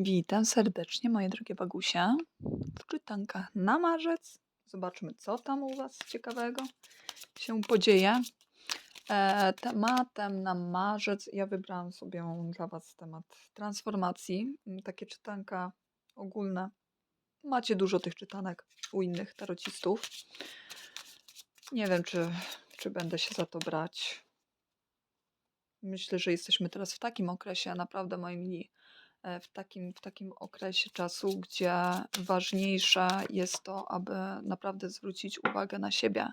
Witam serdecznie, moje drogie bagusie, w czytankach na marzec. Zobaczmy, co tam u Was ciekawego się podzieje. E, tematem na marzec ja wybrałam sobie dla Was temat transformacji. Takie czytanka ogólne. Macie dużo tych czytanek u innych tarocistów. Nie wiem, czy, czy będę się za to brać. Myślę, że jesteśmy teraz w takim okresie, naprawdę moi mili, w takim, w takim okresie czasu, gdzie ważniejsze jest to, aby naprawdę zwrócić uwagę na siebie,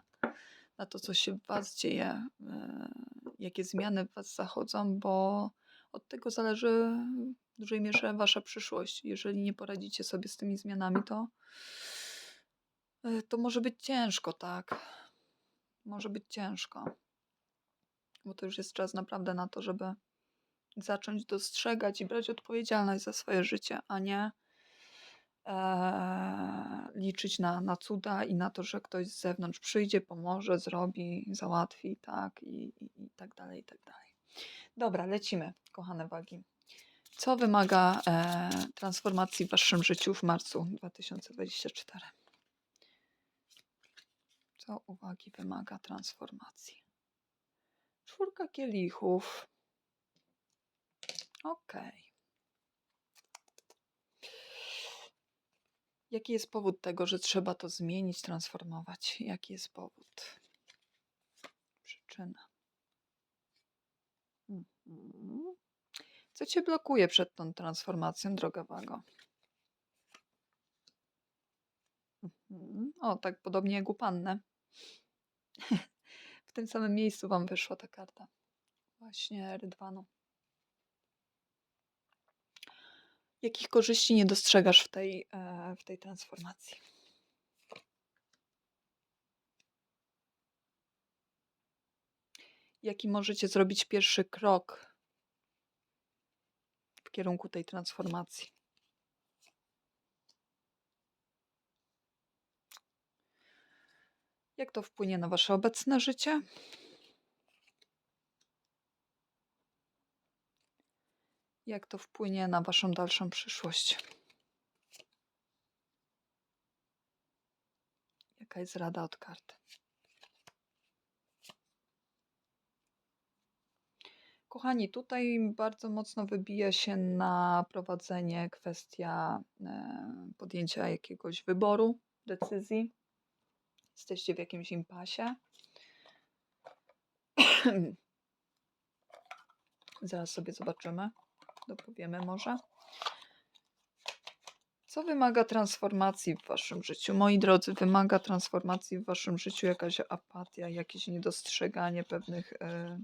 na to, co się w Was dzieje, e, jakie zmiany w Was zachodzą, bo od tego zależy w dużej mierze Wasza przyszłość. Jeżeli nie poradzicie sobie z tymi zmianami, to, e, to może być ciężko, tak? Może być ciężko, bo to już jest czas naprawdę na to, żeby zacząć dostrzegać i brać odpowiedzialność za swoje życie, a nie e, liczyć na, na cuda i na to, że ktoś z zewnątrz przyjdzie, pomoże, zrobi, załatwi, tak i, i, i tak dalej, i tak dalej. Dobra, lecimy, kochane wagi. Co wymaga e, transformacji w waszym życiu w marcu 2024? Co uwagi wymaga transformacji? Czwórka kielichów. Okej. Jaki jest powód tego, że trzeba to zmienić, transformować? Jaki jest powód? Przyczyna. Mhm. Co cię blokuje przed tą transformacją, droga Wago? Mhm. O, tak podobnie jak u Panny. w tym samym miejscu wam wyszła ta karta. Właśnie Rydwanu. Jakich korzyści nie dostrzegasz w tej, e, w tej transformacji? Jaki możecie zrobić pierwszy krok w kierunku tej transformacji? Jak to wpłynie na wasze obecne życie? Jak to wpłynie na waszą dalszą przyszłość? Jaka jest rada od karty? Kochani, tutaj bardzo mocno wybija się na prowadzenie kwestia e, podjęcia jakiegoś wyboru, decyzji. Jesteście w jakimś impasie. Zaraz sobie zobaczymy. Dopowiemy może. Co wymaga transformacji w waszym życiu? Moi drodzy, wymaga transformacji w waszym życiu jakaś apatia, jakieś niedostrzeganie pewnych e,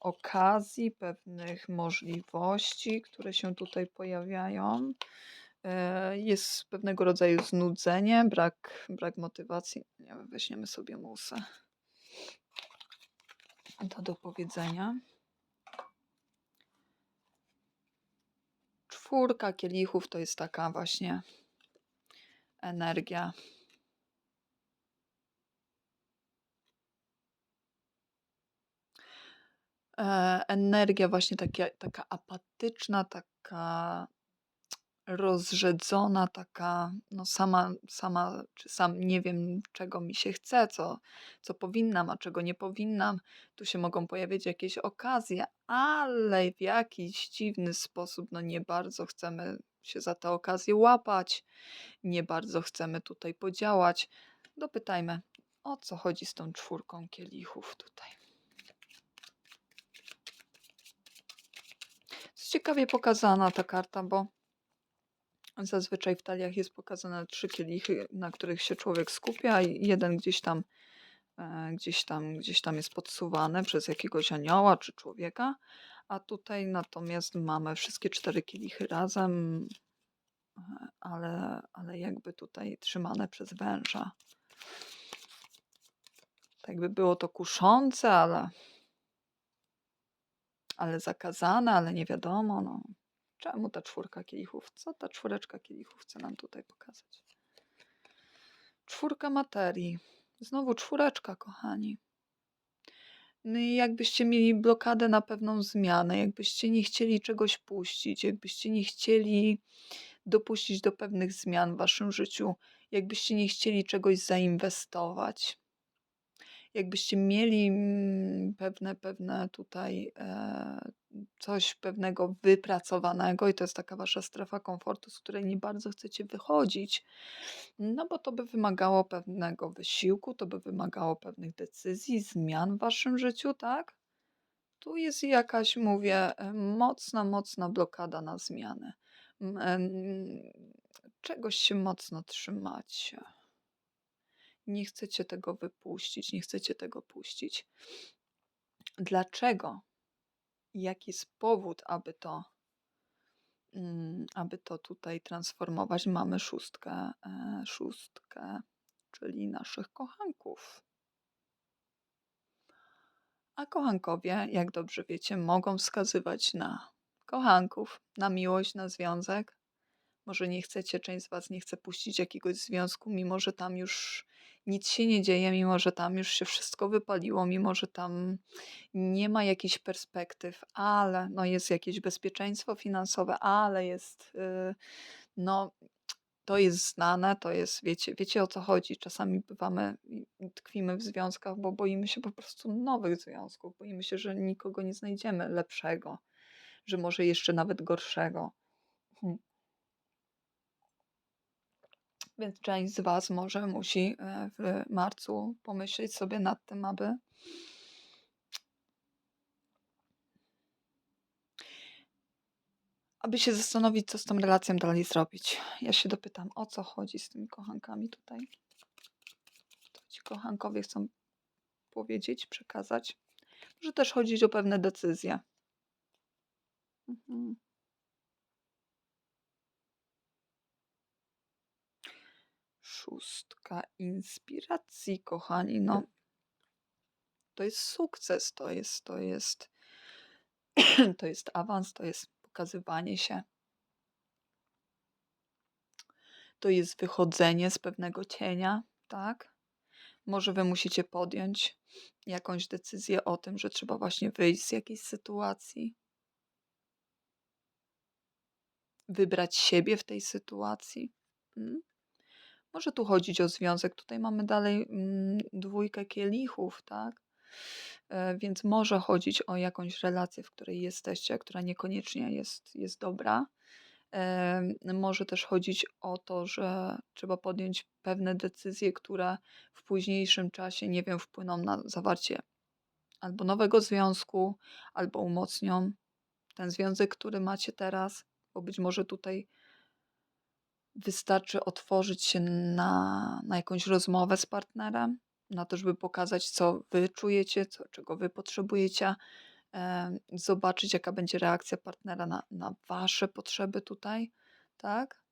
okazji, pewnych możliwości, które się tutaj pojawiają. E, jest pewnego rodzaju znudzenie, brak, brak motywacji. Nie weźmiemy sobie musę. Do powiedzenia. Czwórka kielichów to jest taka właśnie energia. E, energia właśnie taka, taka apatyczna, taka rozrzedzona, taka no sama, sama, czy sam nie wiem, czego mi się chce, co, co powinnam, a czego nie powinnam. Tu się mogą pojawić jakieś okazje, ale w jakiś dziwny sposób, no nie bardzo chcemy się za te okazje łapać, nie bardzo chcemy tutaj podziałać. Dopytajmy, o co chodzi z tą czwórką kielichów tutaj. Ciekawie pokazana ta karta, bo Zazwyczaj w taliach jest pokazane trzy kielichy, na których się człowiek skupia i jeden gdzieś tam, e, gdzieś tam, gdzieś tam jest podsuwany przez jakiegoś anioła czy człowieka, a tutaj natomiast mamy wszystkie cztery kielichy razem, e, ale, ale jakby tutaj trzymane przez węża. Tak by było to kuszące, ale, ale zakazane, ale nie wiadomo. No. Czemu ta czwórka kielichów? Co ta czwóreczka kielichów chce nam tutaj pokazać? Czwórka materii. Znowu czwóreczka, kochani. No i jakbyście mieli blokadę na pewną zmianę, jakbyście nie chcieli czegoś puścić, jakbyście nie chcieli dopuścić do pewnych zmian w waszym życiu, jakbyście nie chcieli czegoś zainwestować, jakbyście mieli mm, pewne, pewne tutaj e, coś pewnego wypracowanego i to jest taka wasza strefa komfortu, z której nie bardzo chcecie wychodzić, no bo to by wymagało pewnego wysiłku, to by wymagało pewnych decyzji, zmian w waszym życiu, tak? Tu jest jakaś, mówię, e, mocna, mocna blokada na zmianę. Em, Czegoś się mocno trzymacie. Nie chcecie tego wypuścić, nie chcecie tego puścić. Dlaczego? Jaki jest powód, aby to, mm, aby to tutaj transformować? Mamy szóstkę, e, szóstkę, czyli naszych kochanków. A kochankowie, jak dobrze wiecie, mogą wskazywać na kochanków, na miłość, na związek. Może nie chcecie, część z Was nie chce puścić jakiegoś związku, mimo że tam już nic się nie dzieje, mimo że tam już się wszystko wypaliło, mimo że tam nie ma jakichś perspektyw, ale no jest jakieś bezpieczeństwo finansowe, ale jest, yy, no to jest znane, to jest, wiecie, wiecie o co chodzi. Czasami bywamy, tkwimy w związkach, bo boimy się po prostu nowych związków, boimy się, że nikogo nie znajdziemy lepszego, że może jeszcze nawet gorszego. Hmm. Więc część z Was może musi e, w marcu pomyśleć sobie nad tym, aby aby się zastanowić, co z tą relacją dalej zrobić. Ja się dopytam, o co chodzi z tymi kochankami tutaj. Co ci kochankowie chcą powiedzieć, przekazać. Może też chodzić o pewne decyzje. Mhm. Szóstka inspiracji, kochani. No, to jest sukces, to jest, to jest, to jest awans, to jest pokazywanie się. To jest wychodzenie z pewnego cienia, tak? Może wy musicie podjąć jakąś decyzję o tym, że trzeba właśnie wyjść z jakiejś sytuacji, wybrać siebie w tej sytuacji. Mm? Może tu chodzić o związek. Tutaj mamy dalej mm, dwójkę kielichów, tak? E, Więc może chodzić o jakąś relację, w której jesteście, która niekoniecznie jest, jest dobra. Może też chodzić o to, że trzeba podjąć pewne decyzje, które w późniejszym czasie, nie wiem, wpłyną na zawarcie albo nowego związku, albo umocnią ten związek, który macie teraz, bo być może tutaj wystarczy otworzyć się na, na jakąś rozmowę z partnerem, na to, żeby pokazać, co wy czujecie, co, czego wy potrzebujecie, e, zobaczyć, jaka będzie reakcja partnera na, na wasze potrzeby tutaj, tak?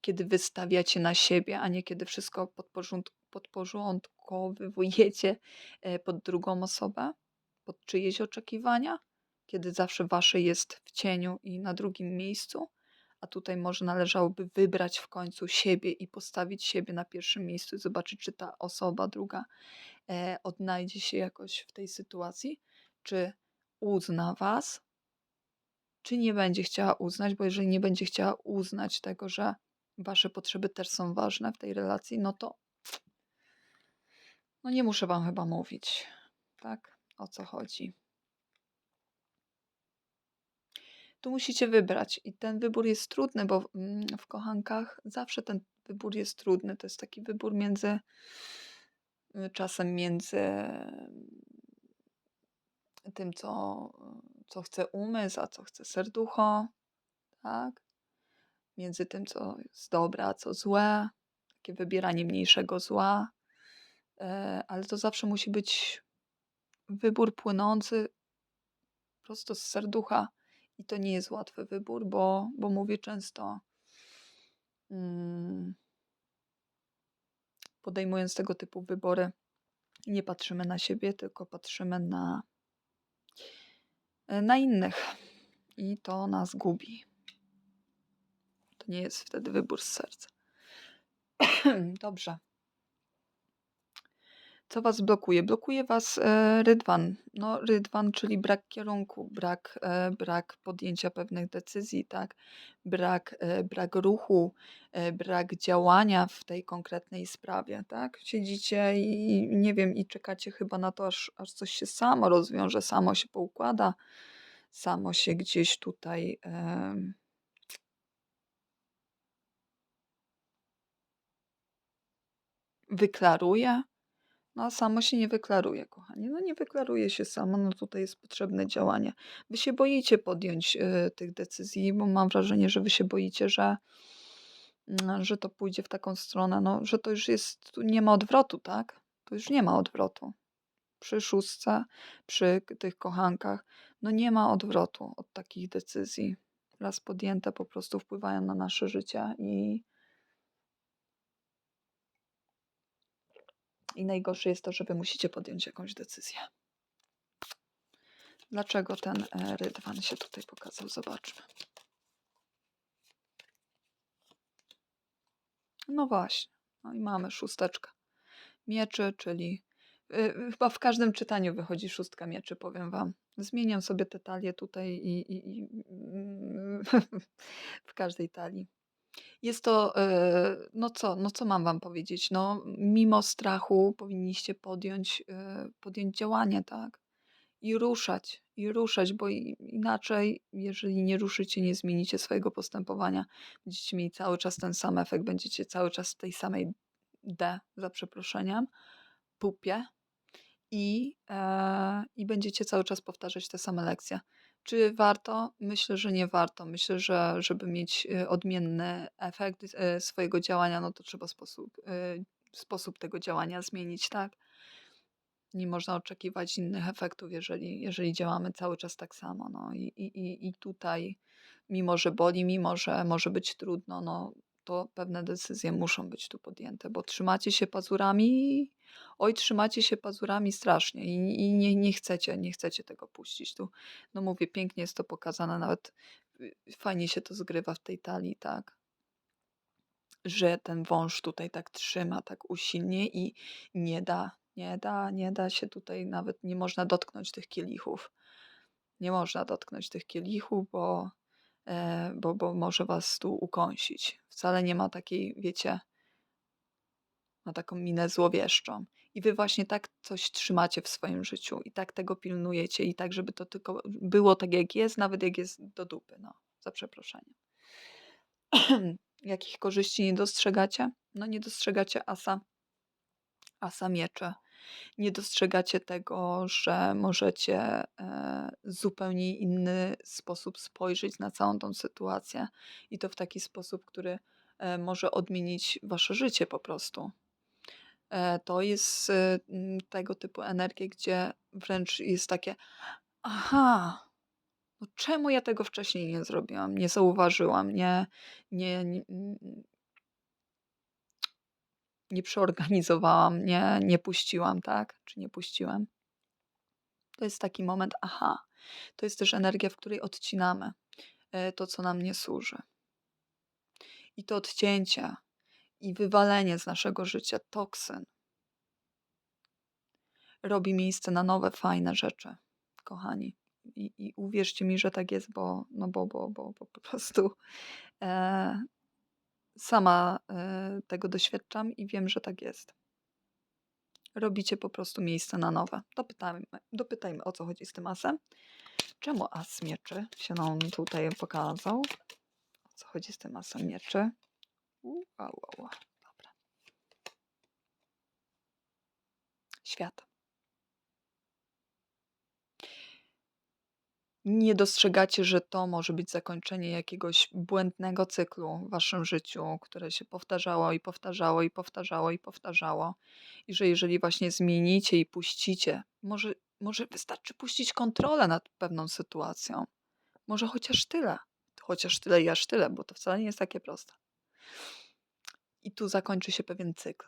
Kiedy wystawiacie na siebie, a nie kiedy wszystko podporząd- podporządkowujecie e, pod drugą osobę, pod czyjeś oczekiwania, kiedy zawsze wasze jest w cieniu i na drugim miejscu a tutaj może należałoby wybrać w końcu siebie i postawić siebie na pierwszym miejscu i zobaczyć, czy ta osoba druga e, odnajdzie się jakoś w tej sytuacji, czy uzna was, czy nie będzie chciała uznać, bo jeżeli nie będzie chciała uznać tego, że wasze potrzeby też są ważne w tej relacji, no to no nie muszę wam chyba mówić, tak? O co chodzi. Tu musicie wybrać i ten wybór jest trudny, bo mm, w kochankach zawsze ten wybór jest trudny. To jest taki wybór między y, czasem między tym, co, co chce umysł, a co chce serducho, tak? Między tym, co jest dobre, a co złe. Takie wybieranie mniejszego zła. E, ale to zawsze musi być wybór płynący prosto z serducha i to nie jest łatwy wybór, bo, bo mówię często, mm, podejmując tego typu wybory, nie patrzymy na siebie, tylko patrzymy na, na innych. I to nas gubi. To nie jest wtedy wybór z serca. Dobrze. Co was blokuje? Blokuje was e, rydwan. No, rydwan, czyli brak kierunku, brak, e, brak podjęcia pewnych decyzji, tak? Brak, e, brak ruchu, e, brak działania w tej konkretnej sprawie, tak? Siedzicie i nie wiem, i czekacie chyba na to, aż, aż coś się samo rozwiąże, samo się poukłada, samo się gdzieś tutaj. em, wyklaruje. No, a samo się nie wyklaruje, kochani. No nie wyklaruje się samo, no tutaj jest potrzebne działanie. Wy się boicie podjąć y, tych decyzji, bo mam wrażenie, że wy się boicie, że, mm, że to pójdzie w taką stronę, no, że to już jest, tu nie ma odwrotu, tak? Tu już nie ma odwrotu. Przy szóstce, przy tych kochankach, no nie ma odwrotu od takich decyzji. Raz podjęte po prostu wpływają na nasze życie i, i najgorsze jest to, że wy musicie podjąć jakąś decyzję. Dlaczego ten e, rydwan się tutaj pokazał? Zobaczmy. No właśnie. No i mamy szósteczkę mieczy, czyli y, y, chyba w każdym czytaniu wychodzi szóstka mieczy, powiem wam. Zmieniam sobie te talie tutaj i, i, i mm, w każdej talii. Jest to, e, no co, no co mam wam powiedzieć? No, mimo strachu powinniście podjąć, e, podjąć działanie, tak? I ruszać, i ruszać, bo inaczej, jeżeli nie ruszycie, nie zmienicie swojego postępowania, będziecie mieli cały czas ten sam efekt, będziecie cały czas w tej samej D, za przeproszeniem, pupie i, e, i będziecie cały czas powtarzać te same lekcje. Czy warto? Myślę, że nie warto. Myślę, że żeby mieć e, odmienny efekt e, swojego działania, no to trzeba sposób, e, sposób tego działania zmienić, tak? Nie można oczekiwać innych efektów, jeżeli, jeżeli działamy cały czas tak samo. No i, i, i- i tutaj, mimo że boli, mimo że może być trudno, no to pewne decyzje muszą być tu podjęte, bo trzymacie się pazurami, oj, trzymacie się pazurami strasznie i, i nie, nie chcecie, nie chcecie tego puścić. Tu, no mówię, pięknie jest to pokazane, nawet y, fajnie się to zgrywa w tej talii, tak? że ten wąż tutaj tak trzyma, tak usilnie i nie da, nie da, nie da się tutaj nawet, nie można dotknąć tych kielichów. Nie można dotknąć tych kielichów, bo, bo, bo może was tu ukąsić. Wcale nie ma takiej, wiecie, ma taką minę złowieszczą. I wy właśnie tak coś trzymacie w swoim życiu i tak tego pilnujecie i tak, żeby to tylko było tak, jak jest, nawet jak jest do dupy, no, za przeproszeniem. Jakich korzyści nie dostrzegacie? No nie dostrzegacie asa, asa miecze. Nie dostrzegacie tego, że możecie e, zupełnie inny sposób spojrzeć na całą tą sytuację i to w taki sposób, który e, może odmienić wasze życie po prostu. E, to jest e, m, tego typu energie, gdzie wręcz jest takie, aha, no czemu ja tego wcześniej nie zrobiłam, nie zauważyłam, nie, nie, nie, nie przeorganizowałam, nie, nie puściłam, tak? Czy nie puściłem? To jest taki moment, aha. To jest też energia, w której odcinamy e, to, co nam nie służy. I to odcięcie i wywalenie z naszego życia toksyn robi miejsce na nowe, fajne rzeczy, kochani. I, i uwierzcie mi, że tak jest, bo, no bo, bo, bo, bo po prostu e, sama e, tego doświadczam i wiem, że tak jest. Robicie po prostu miejsce na nowe. Dopytajmy, dopytajmy o co chodzi z tym asem. Czemu as mieczy się nam tutaj pokazał? O co chodzi z tym asem mieczy? U, au, au, au. Dobra. Świat. Nie dostrzegacie, że to może być zakończenie jakiegoś błędnego cyklu w waszym życiu, które się powtarzało i powtarzało i powtarzało i powtarzało. I że jeżeli właśnie zmienicie i puścicie, może, może wystarczy puścić kontrolę nad pewną sytuacją. Może chociaż tyle. Chociaż tyle i aż tyle, bo to wcale nie jest takie proste. I tu zakończy się pewien cykl.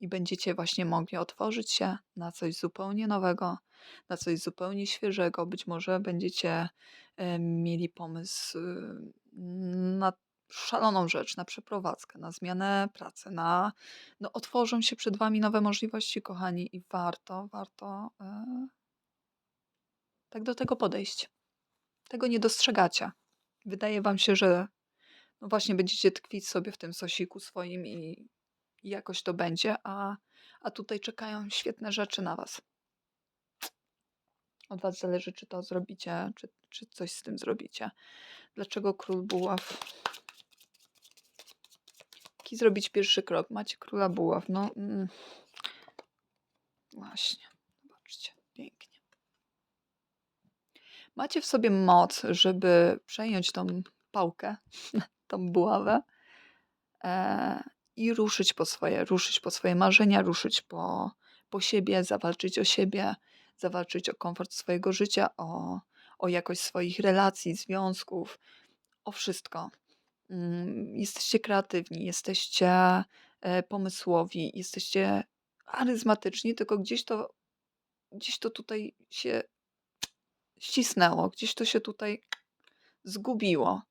I będziecie właśnie mogli otworzyć się na coś zupełnie nowego, na coś zupełnie świeżego. Być może będziecie e, mieli pomysł y, na szaloną rzecz, na przeprowadzkę, na zmianę pracy, na no otworzą się przed wami nowe możliwości, kochani, i warto, warto e, tak do tego podejść. Tego nie dostrzegacie. Wydaje wam się, że no właśnie będziecie tkwić sobie w tym sosiku swoim i, i jakoś to będzie, a, a tutaj czekają świetne rzeczy na was. Od was zależy, czy to zrobicie, czy, czy coś z tym zrobicie. Dlaczego król buław? Jaki zrobić pierwszy krok? Macie króla buław. No, mm. właśnie. Zobaczcie, pięknie. Macie w sobie moc, żeby przejąć tą pałkę, tą buławę e, i ruszyć po swoje, ruszyć po swoje marzenia, ruszyć po, po siebie, zawalczyć o siebie, zawalczyć o komfort swojego życia, o, o jakość swoich relacji, związków, o wszystko. Mm, Jesteście kreatywni, jesteście e, pomysłowi, jesteście charyzmatyczni, tylko gdzieś to, gdzieś to tutaj się ścisnęło, gdzieś to się tutaj zgubiło.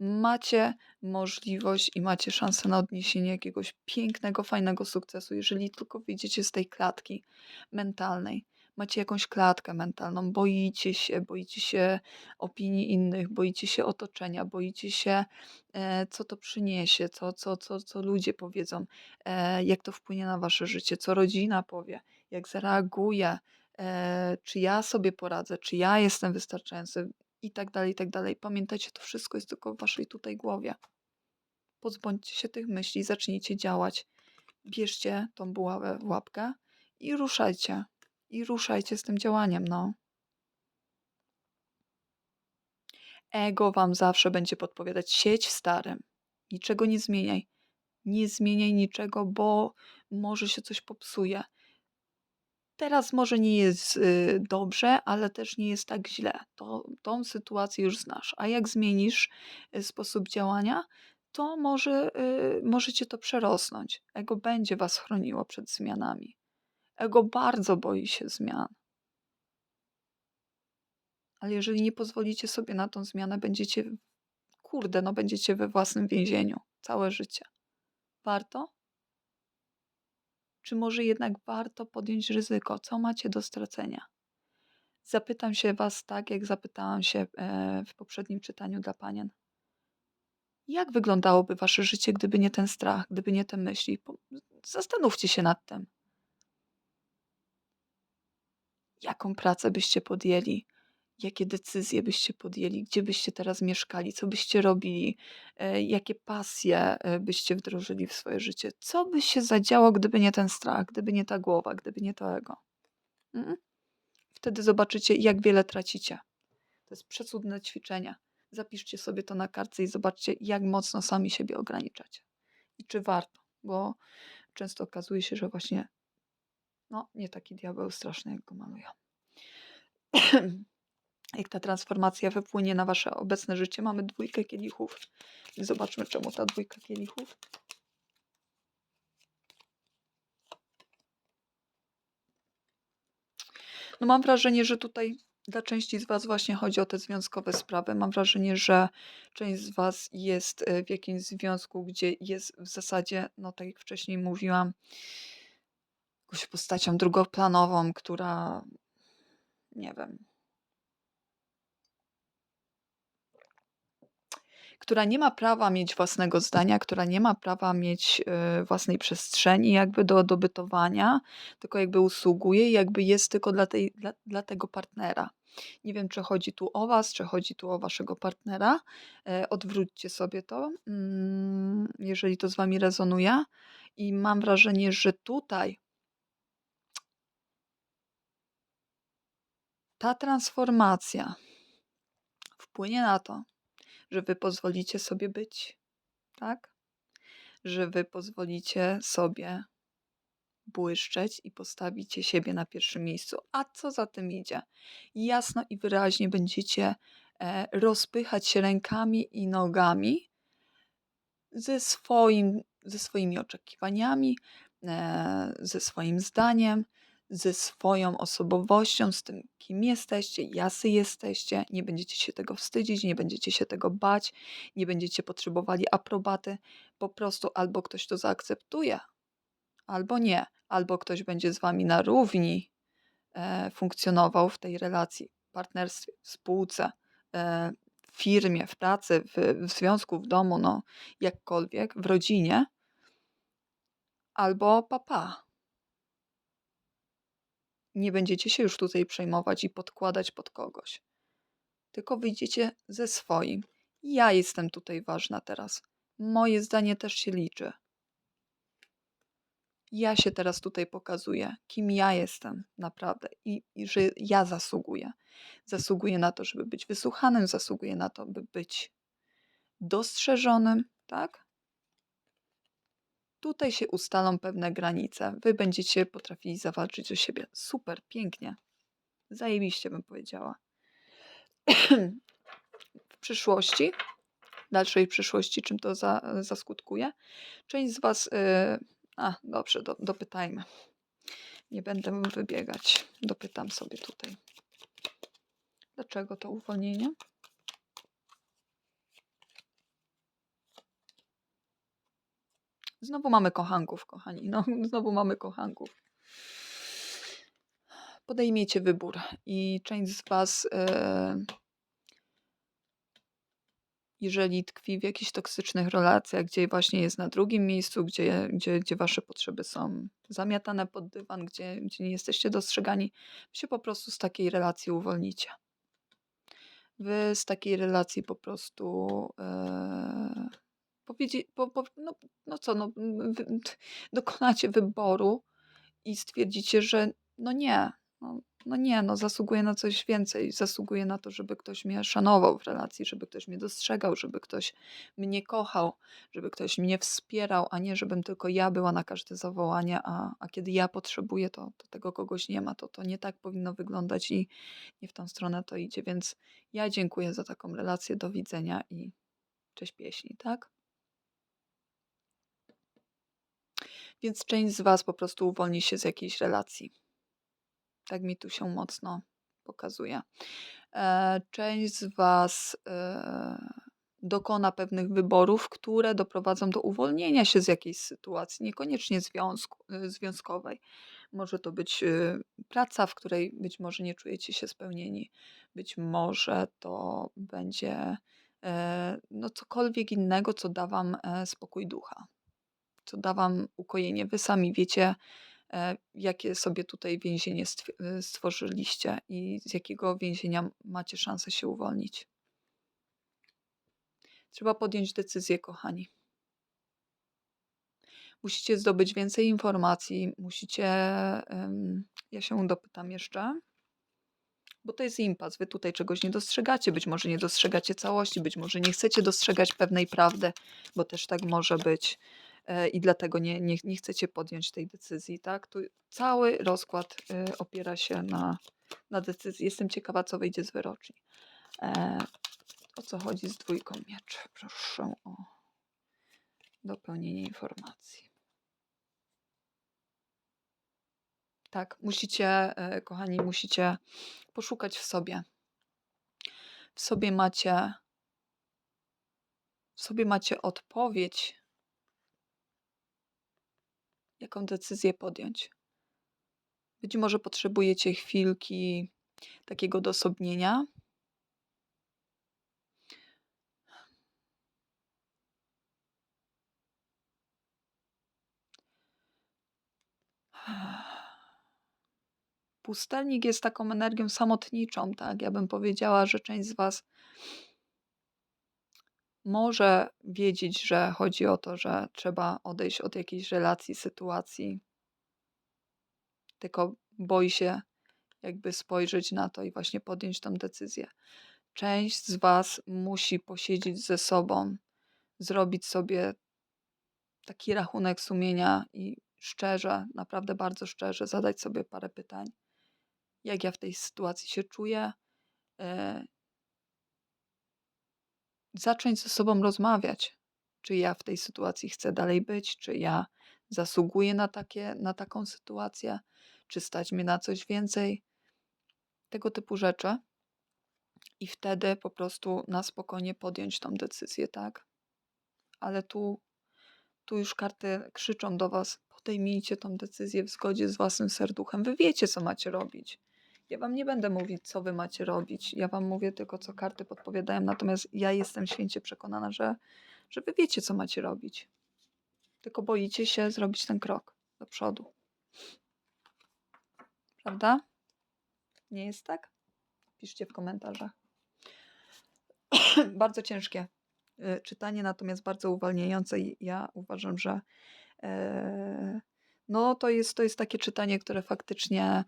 Macie możliwość i macie szansę na odniesienie jakiegoś pięknego, fajnego sukcesu, jeżeli tylko wyjdziecie z tej klatki mentalnej. Macie jakąś klatkę mentalną, boicie się, boicie się opinii innych, boicie się otoczenia, boicie się, e, co to przyniesie, co, co, co, co ludzie powiedzą, e, jak to wpłynie na wasze życie, co rodzina powie, jak zareaguje, e, czy ja sobie poradzę, czy ja jestem wystarczający i tak dalej, i tak dalej. Pamiętajcie, to wszystko jest tylko w waszej tutaj głowie. Pozbądźcie się tych myśli, zacznijcie działać. Bierzcie tą buławę w łapkę i ruszajcie. I ruszajcie z tym działaniem, no. Ego wam zawsze będzie podpowiadać, siedź w starym. Niczego nie zmieniaj. Nie zmieniaj niczego, bo może się coś popsuje. Teraz może nie jest y, dobrze, ale też nie jest tak źle. To, tą sytuację już znasz. A jak zmienisz y, sposób działania, to może, y, możecie to przerosnąć. Ego będzie was chroniło przed zmianami. Ego bardzo boi się zmian. Ale jeżeli nie pozwolicie sobie na tą zmianę, będziecie, kurde, no będziecie we własnym więzieniu całe życie. Warto? Czy może jednak warto podjąć ryzyko? Co macie do stracenia? Zapytam się Was tak, jak zapytałam się e, w poprzednim czytaniu dla panien. Jak wyglądałoby Wasze życie, gdyby nie ten strach, gdyby nie te myśli? Zastanówcie się nad tym. Jaką pracę byście podjęli? Jakie decyzje byście podjęli? Gdzie byście teraz mieszkali? Co byście robili? E, Jakie pasje e, byście wdrożyli w swoje życie? Co by się zadziało, gdyby nie ten strach, gdyby nie ta głowa, gdyby nie to ego? Mm? Wtedy zobaczycie, jak wiele tracicie. To jest przecudne ćwiczenie. Zapiszcie sobie to na kartce i zobaczcie, jak mocno sami siebie ograniczacie. I czy warto, bo często okazuje się, że właśnie no, nie taki diabeł straszny, jak go malują. jak ta transformacja wypłynie na wasze obecne życie, mamy dwójkę kielichów. I zobaczmy, czemu ta dwójka kielichów. No mam wrażenie, że tutaj dla części z Was właśnie chodzi o te związkowe sprawy. Mam wrażenie, że część z Was jest e, w jakimś związku, gdzie jest w zasadzie, no tak jak wcześniej mówiłam, jakąś postacią drugoplanową, która nie wiem, która nie ma prawa mieć własnego zdania, która nie ma prawa mieć e, własnej przestrzeni jakby do dobytowania, tylko jakby usługuje i jakby jest tylko dla, tej, dla, dla tego partnera. Nie wiem, czy chodzi tu o Was, czy chodzi tu o Waszego partnera. E, Odwróćcie sobie to, mm, jeżeli to z Wami rezonuje. I mam wrażenie, że tutaj ta transformacja wpłynie na to, że wy pozwolicie sobie być, tak? Że wy pozwolicie sobie błyszczeć i postawicie siebie na pierwszym miejscu. A co za tym idzie? Jasno i wyraźnie będziecie e, rozpychać się rękami i nogami ze, swoim, ze swoimi oczekiwaniami, e, ze swoim zdaniem, ze swoją osobowością, z tym, kim jesteście, jacy jesteście. Nie będziecie się tego wstydzić, nie będziecie się tego bać, nie będziecie potrzebowali aprobaty. Po prostu albo ktoś to zaakceptuje, albo nie. Albo ktoś będzie z wami na równi e, funkcjonował w tej relacji, partnerstwie, spółce, e, w firmie, w pracy, w, w związku, w domu, no jakkolwiek, w rodzinie, albo papa. Nie będziecie się już tutaj przejmować i podkładać pod kogoś. Tylko wyjdziecie ze swoim. Ja jestem tutaj ważna teraz. Moje zdanie też się liczy. Ja się teraz tutaj pokazuję, kim ja jestem naprawdę i, i że ja zasługuję. Zasługuję na to, żeby być wysłuchanym, zasługuję na to, by być dostrzeżonym, tak? Tutaj się ustalą pewne granice. Wy będziecie potrafili zawalczyć o siebie. Super, pięknie. Zajebiście bym powiedziała. w przyszłości, dalszej przyszłości, czym to za, zaskutkuje? Część z Was. Yy, a, dobrze, do, dopytajmy. Nie będę wybiegać. Dopytam sobie tutaj. Dlaczego to uwolnienie? Znowu mamy kochanków, kochani. No, znowu mamy kochanków. Podejmiecie wybór i część z Was, e, jeżeli tkwi w jakichś toksycznych relacjach, gdzie właśnie jest na drugim miejscu, gdzie, gdzie, gdzie Wasze potrzeby są zamiatane pod dywan, gdzie, gdzie nie jesteście dostrzegani, się po prostu z takiej relacji uwolnicie. Wy z takiej relacji po prostu. E, powiedzieć, po, po, no, no co, no, wy, dokonacie wyboru i stwierdzicie, że no nie, no, no nie, no zasługuję na coś więcej, zasługuję na to, żeby ktoś mnie szanował w relacji, żeby ktoś mnie dostrzegał, żeby ktoś mnie kochał, żeby ktoś mnie wspierał, a nie żebym tylko ja była na każde zawołanie, a, a kiedy ja potrzebuję, to, to tego kogoś nie ma, to to nie tak powinno wyglądać i nie w tą stronę to idzie, więc ja dziękuję za taką relację, do widzenia i cześć pieśni, tak? Więc część z Was po prostu uwolni się z jakiejś relacji. Tak mi tu się mocno pokazuje. E, część z Was e, dokona pewnych wyborów, które doprowadzą do uwolnienia się z jakiejś sytuacji, niekoniecznie związku, e, związkowej. Może to być praca, w której być może nie czujecie się spełnieni, być może to będzie no, cokolwiek innego, co da Wam spokój ducha co da wam ukojenie. Wy sami wiecie, e, jakie sobie tutaj więzienie e, stworzyliście i z jakiego więzienia macie szansę się uwolnić. Trzeba podjąć decyzję, kochani. Musicie zdobyć więcej informacji, musicie. Ja się dopytam jeszcze, bo to jest impas. Wy tutaj czegoś nie dostrzegacie, być może nie dostrzegacie całości, być może nie chcecie dostrzegać pewnej prawdy, bo też tak może być. E, i dlatego nie, nie, nie chcecie podjąć tej decyzji, tak? Tu cały rozkład e, opiera się na, na decyzji. Jestem ciekawa, co wyjdzie z wyroczni. E, o co chodzi z dwójką mieczy? Proszę o dopełnienie informacji. Tak, musicie, kochani, musicie poszukać w sobie. W sobie macie, w sobie macie odpowiedź jaką decyzję podjąć. Być może potrzebujecie chwilki takiego dosobnienia. Pustelnik jest taką energią samotniczą, tak? Ja bym powiedziała, że część z Was może wiedzieć, że chodzi o to, że trzeba odejść od jakiejś relacji, sytuacji, tylko boi się jakby spojrzeć na to i właśnie podjąć tą decyzję. Część z Was musi posiedzieć ze sobą, zrobić sobie taki rachunek sumienia i szczerze, naprawdę bardzo szczerze, zadać sobie parę pytań. Jak ja w tej sytuacji się czuję? Zacząć ze sobą rozmawiać. Czy ja w tej sytuacji chcę dalej być, czy ja zasługuję na, takie, na taką sytuację, czy stać mnie na coś więcej, tego typu rzeczy. I wtedy po prostu na spokojnie podjąć tą decyzję, tak? Ale tu, tu już karty krzyczą do Was: podejmijcie tą decyzję w zgodzie z własnym serduchem. Wy wiecie, co macie robić. Ja Wam nie będę mówić, co Wy macie robić. Ja Wam mówię tylko, co karty podpowiadają. Natomiast ja jestem święcie przekonana, że, że Wy wiecie, co macie robić. Tylko boicie się zrobić ten krok do przodu. Prawda? Nie jest tak? Piszcie w komentarzach. bardzo ciężkie y, czytanie, natomiast bardzo uwalniające. Ja uważam, że e, no, to, jest, to jest takie czytanie, które faktycznie,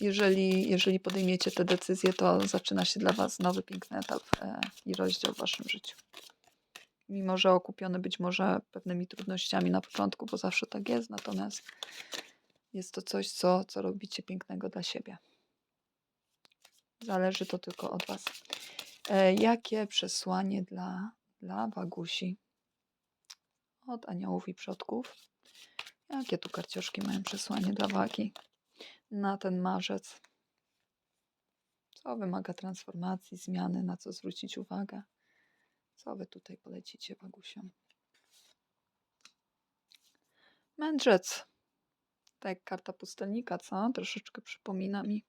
jeżeli, jeżeli podejmiecie te decyzje, to zaczyna się dla Was nowy, piękny etap e, i rozdział w Waszym życiu. Mimo, że okupiony być może pewnymi trudnościami na początku, bo zawsze tak jest, natomiast jest to coś, co, co robicie pięknego dla siebie. Zależy to tylko od Was. E, jakie przesłanie dla, dla Wagusi od aniołów i przodków? Jakie tu karcioszki mają przesłanie dla Wagi na ten marzec? Co wymaga transformacji, zmiany, na co zwrócić uwagę? Co Wy tutaj polecicie Wagusiom? Mędrzec. Tak jak karta pustelnika, co? Troszeczkę przypomina mi.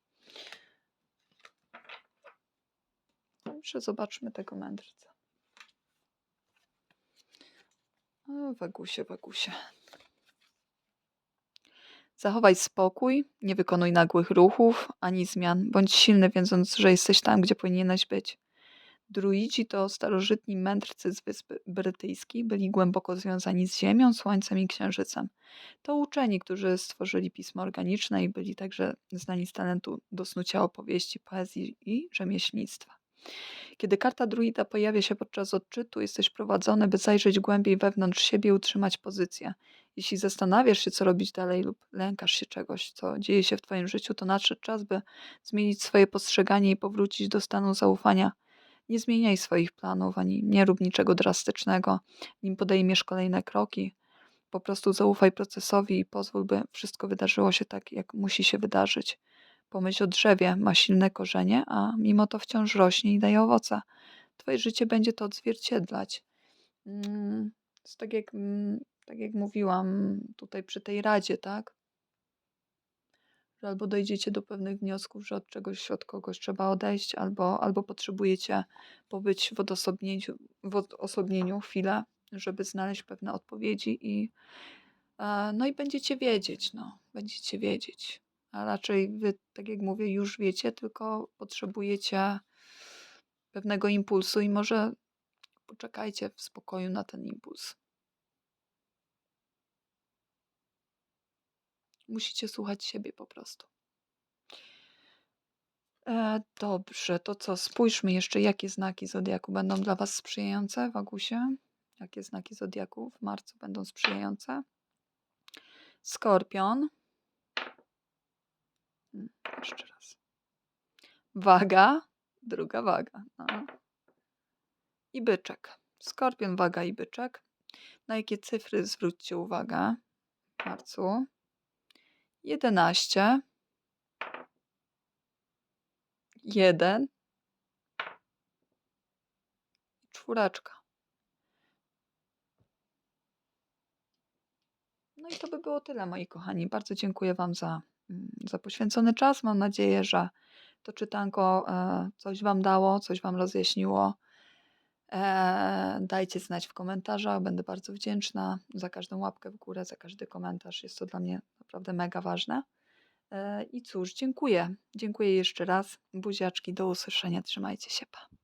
Dobrze, zobaczmy tego mędrca. Wagusie, Wagusie. Zachowaj spokój, nie wykonuj nagłych ruchów ani zmian. Bądź silny, wiedząc, że jesteś tam, gdzie powinieneś być. Druidzi to starożytni mędrcy z Wysp Brytyjskich, byli głęboko związani z Ziemią, Słońcem i Księżycem. To uczeni, którzy stworzyli pismo organiczne i byli także znani z talentu do snucia opowieści, poezji i rzemieślnictwa. Kiedy karta druida pojawia się podczas odczytu, jesteś prowadzony, by zajrzeć głębiej wewnątrz siebie i utrzymać pozycję. Jeśli zastanawiasz się, co robić dalej, lub lękasz się czegoś, co dzieje się w Twoim życiu, to nadszedł czas, by zmienić swoje postrzeganie i powrócić do stanu zaufania. Nie zmieniaj swoich planów, ani nie rób niczego drastycznego, nim podejmiesz kolejne kroki. Po prostu zaufaj procesowi i pozwól, by wszystko wydarzyło się tak, jak musi się wydarzyć. Pomyśl o drzewie, ma silne korzenie, a mimo to wciąż rośnie i daje owoce. Twoje życie będzie to odzwierciedlać. Mm, To tak jak, mm, tak jak mówiłam tutaj przy tej radzie, tak? Że albo dojdziecie do pewnych wniosków, że od czegoś, od kogoś trzeba odejść, albo, albo potrzebujecie pobyć w odosobnieniu, w odosobnieniu chwilę, żeby znaleźć pewne odpowiedzi i e, no i będziecie wiedzieć, no, będziecie wiedzieć. A raczej wy, tak jak mówię, już wiecie, tylko potrzebujecie pewnego impulsu i może poczekajcie w spokoju na ten impuls. Musicie słuchać siebie po prostu. E, dobrze, to co? Spójrzmy jeszcze, jakie znaki zodiaku będą dla Was sprzyjające, Wagusie. Jakie znaki zodiaku w marcu będą sprzyjające? Skorpion. Jeszcze raz. Waga, druga waga. No. I byczek. Skorpion, waga i byczek. Na jakie cyfry zwróćcie uwagę w marcu? 11, 1 i czwóreczka. No i to by było tyle, moi kochani. Bardzo dziękuję Wam za, za poświęcony czas. Mam nadzieję, że to czytanko e, coś Wam dało, coś Wam rozjaśniło. E, dajcie znać w komentarzach, będę bardzo wdzięczna za każdą łapkę w górę, za każdy komentarz. Jest to dla mnie naprawdę mega ważne. E, I cóż, dziękuję. Dziękuję jeszcze raz. Buziaczki, do usłyszenia. Trzymajcie się. Pa.